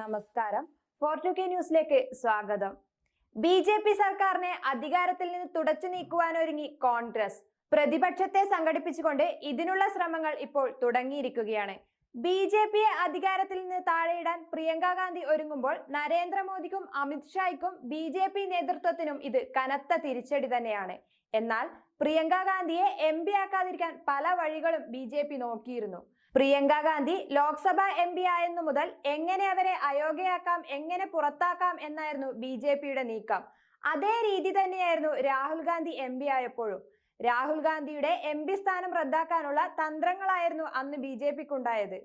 നമസ്കാരം. ഫോർട്ടു കെ ന്യൂസിലേക്ക് സ്വാഗതം. ബി ജെ പി സർക്കാരിനെ അധികാരത്തിൽ നിന്ന് തുടച്ചു നീക്കുവാനൊരുങ്ങി കോൺഗ്രസ്. പ്രതിപക്ഷത്തെ സംഘടിപ്പിച്ചുകൊണ്ട് ഇതിനുള്ള ശ്രമങ്ങൾ ഇപ്പോൾ തുടങ്ങിയിരിക്കുകയാണ്. ബി ജെ പിയെ അധികാരത്തിൽ നിന്ന് താഴെയിടാൻ പ്രിയങ്ക ഗാന്ധി ഒരുങ്ങുമ്പോൾ നരേന്ദ്രമോദിക്കും അമിത്ഷായ്ക്കും ബി ജെ പി നേതൃത്വത്തിനും ഇത് കനത്ത തിരിച്ചടി തന്നെയാണ്. എന്നാൽ പ്രിയങ്ക ഗാന്ധിയെ എം പി ആക്കാതിരിക്കാൻ പല വഴികളും ബി ജെ പി നോക്കിയിരുന്നു. പ്രിയങ്ക ഗാന്ധി ലോക്സഭ എം പി ആയെന്നു മുതൽ എങ്ങനെ അവരെ അയോഗ്യയാക്കാം എങ്ങനെ പുറത്താക്കാം എന്നായിരുന്നു ബി ജെ പിയുടെ നീക്കം. അതേ രീതി തന്നെയായിരുന്നു രാഹുൽ ഗാന്ധി എം പി ആയപ്പോഴും. രാഹുൽ ഗാന്ധിയുടെ എം പി സ്ഥാനം റദ്ദാക്കാനുള്ള തന്ത്രങ്ങളായിരുന്നു അന്ന് ബി ജെ പിക്കുണ്ടായത്.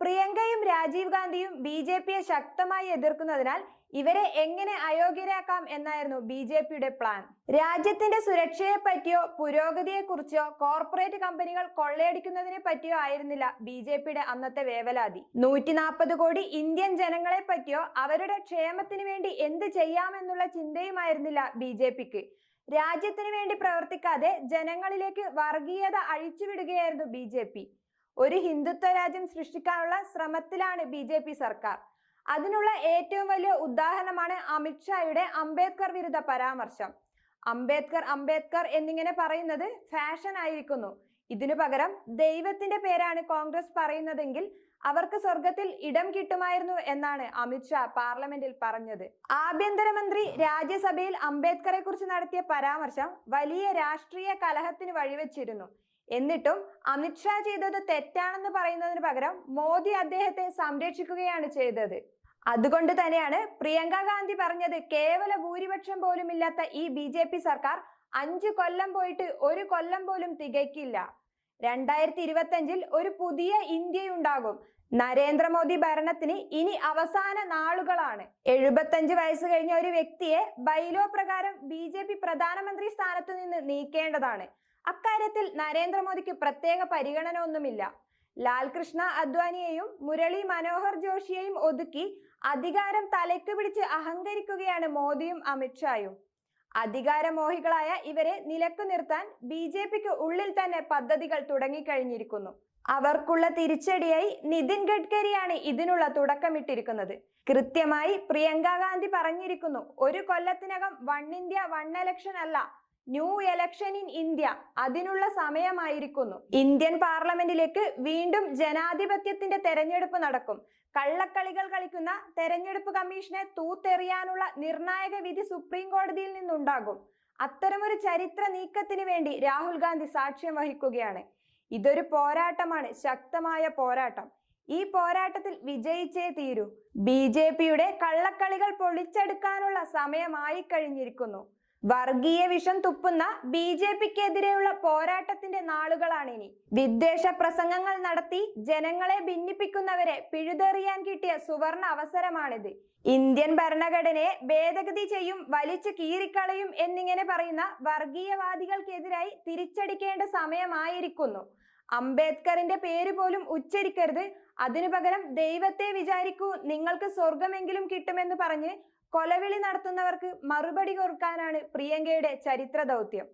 പ്രിയങ്കയും രാജീവ് ഗാന്ധിയും ബി ജെ പിയെ ശക്തമായി എതിർക്കുന്നതിനാൽ ഇവരെ എങ്ങനെ അയോഗ്യരാക്കാം എന്നായിരുന്നു ബി ജെ പിയുടെ പ്ലാൻ. രാജ്യത്തിന്റെ സുരക്ഷയെ പറ്റിയോ പുരോഗതിയെ കുറിച്ചോ കോർപ്പറേറ്റ് കമ്പനികൾ കൊള്ളയടിക്കുന്നതിനെ പറ്റിയോ ആയിരുന്നില്ല ബി ജെ പിയുടെ അന്നത്തെ വേവലാതി. നൂറ്റി നാൽപ്പത് കോടി ഇന്ത്യൻ ജനങ്ങളെ പറ്റിയോ അവരുടെ ക്ഷേമത്തിന് വേണ്ടി എന്ത് ചെയ്യാമെന്നുള്ള ചിന്തയുമായിരുന്നില്ല ബി ജെ പിക്ക്. രാജ്യത്തിന് വേണ്ടി പ്രവർത്തിക്കാതെ ജനങ്ങളിലേക്ക് വർഗീയത അഴിച്ചുവിടുകയായിരുന്നു ബി ജെ പി. ഒരു ഹിന്ദുത്വ രാജ്യം സൃഷ്ടിക്കാനുള്ള ശ്രമത്തിലാണ് ബി ജെ പി സർക്കാർ. അതിനുള്ള ഏറ്റവും വലിയ ഉദാഹരണമാണ് അമിത്ഷായുടെ അംബേദ്കർ വിരുദ്ധ പരാമർശം. അംബേദ്കർ അംബേദ്കർ എന്നിങ്ങനെ പറയുന്നത് ഫാഷൻ ആയിരിക്കുന്നു. ഇതിനു പകരം ദൈവത്തിന്റെ പേരാണ് കോൺഗ്രസ് പറയുന്നതെങ്കിൽ അവർക്ക് സ്വർഗത്തിൽ ഇടം കിട്ടുമായിരുന്നു എന്നാണ് അമിത്ഷാ പാർലമെന്റിൽ പറഞ്ഞത്. ആഭ്യന്തരമന്ത്രി രാജ്യസഭയിൽ അംബേദ്കറെ കുറിച്ച് നടത്തിയ പരാമർശം വലിയ രാഷ്ട്രീയ കലഹത്തിന് വഴിവെച്ചിരുന്നു. എന്നിട്ടും അമിത്ഷാ ചെയ്തത് തെറ്റാണെന്ന് പറയുന്നതിന് പകരം മോദി അദ്ദേഹത്തെ സംരക്ഷിക്കുകയാണ് ചെയ്തത്. അതുകൊണ്ട് തന്നെയാണ് പ്രിയങ്ക ഗാന്ധി പറഞ്ഞത് കേവല ഭൂരിപക്ഷം പോലും ഇല്ലാത്ത ഈ ബി ജെ പി സർക്കാർ അഞ്ചു കൊല്ലം പോയിട്ട് ഒരു കൊല്ലം പോലും തികയ്ക്കില്ല. രണ്ടായിരത്തി ഇരുപത്തി അഞ്ചിൽ ഒരു പുതിയ ഇന്ത്യയുണ്ടാകും. നരേന്ദ്രമോദി ഭരണത്തിന് ഇനി അവസാന നാളുകളാണ്. എഴുപത്തഞ്ച് വയസ്സ് കഴിഞ്ഞ ഒരു വ്യക്തിയെ ബൈലോ പ്രകാരം ബി ജെ പി പ്രധാനമന്ത്രി സ്ഥാനത്തു നിന്ന് നീക്കേണ്ടതാണ്. അക്കാര്യത്തിൽ നരേന്ദ്രമോദിക്ക് പ്രത്യേക പരിഗണന ഒന്നുമില്ല ലാൽകൃഷ്ണ അദ്വാനിയെയും മുരളി മനോഹർ ജോഷിയെയും ഒതുക്കി അധികാരം തലയ്ക്ക് പിടിച്ച് അഹങ്കരിക്കുകയാണ് മോദിയും അമിത്ഷായും. അധികാരമോഹികളായ ഇവരെ നിലക്കു നിർത്താൻ ബി ജെ പിക്ക് ഉള്ളിൽ തന്നെ പദ്ധതികൾ തുടങ്ങിക്കഴിഞ്ഞിരിക്കുന്നു. അവർക്കുള്ള തിരിച്ചടിയായി നിതിൻ ഗഡ്കരിയാണ് ഇതിനുള്ള തുടക്കമിട്ടിരിക്കുന്നത്. കൃത്യമായി പ്രിയങ്ക ഗാന്ധി പറഞ്ഞിരിക്കുന്നു ഒരു കൊല്ലത്തിനകം വൺ ഇന്ത്യ വൺ എലക്ഷൻ അല്ല ന്യൂ എലക്ഷൻ ഇൻ ഇന്ത്യ അതിനുള്ള സമയമായിരിക്കുന്നു. ഇന്ത്യൻ പാർലമെന്റിലേക്ക് വീണ്ടും ജനാധിപത്യത്തിന്റെ തെരഞ്ഞെടുപ്പ് നടക്കും. കള്ളക്കളികൾ കളിക്കുന്ന തെരഞ്ഞെടുപ്പ് കമ്മീഷനെ തൂത്തെറിയാനുള്ള നിർണായക വിധി സുപ്രീം കോടതിയിൽ നിന്നുണ്ടാകും. അത്തരമൊരു ചരിത്ര നീക്കത്തിന് വേണ്ടി രാഹുൽ ഗാന്ധി സാക്ഷ്യം വഹിക്കുകയാണ്. ഇതൊരു പോരാട്ടമാണ്. ശക്തമായ പോരാട്ടം. ഈ പോരാട്ടത്തിൽ വിജയിച്ചേ തീരൂ. ബി ജെ പിയുടെ കള്ളക്കളികൾ പൊളിച്ചെടുക്കാനുള്ള സമയമായി കഴിഞ്ഞിരിക്കുന്നു. വർഗീയ വിഷം തുപ്പുന്ന ബി ജെ പിക്കെതിരെയുള്ള പോരാട്ടത്തിന്റെ നാളുകളാണിനി. വിദ്വേഷ പ്രസംഗങ്ങൾ നടത്തി ജനങ്ങളെ ഭിന്നിപ്പിക്കുന്നവരെ പിഴുതെറിയാൻ കിട്ടിയ സുവർണ അവസരമാണിത്. ഇന്ത്യൻ ഭരണഘടനയെ ഭേദഗതി ചെയ്യും വലിച്ചു കീറിക്കളയും എന്നിങ്ങനെ പറയുന്ന വർഗീയവാദികൾക്കെതിരായി തിരിച്ചടിക്കേണ്ട സമയമായിരിക്കുന്നു. അംബേദ്കറിന്റെ പേര് പോലും ഉച്ചരിക്കരുത്. അതിനു പകരം ദൈവത്തെ വിചാരിക്കൂ നിങ്ങൾക്ക് സ്വർഗമെങ്കിലും കിട്ടുമെന്ന് പറഞ്ഞ് കൊലവിളി നടത്തുന്നവർക്ക് മറുപടി കൊടുക്കാനാണ് പ്രിയങ്കയുടെ ചരിത്ര ദൗത്യം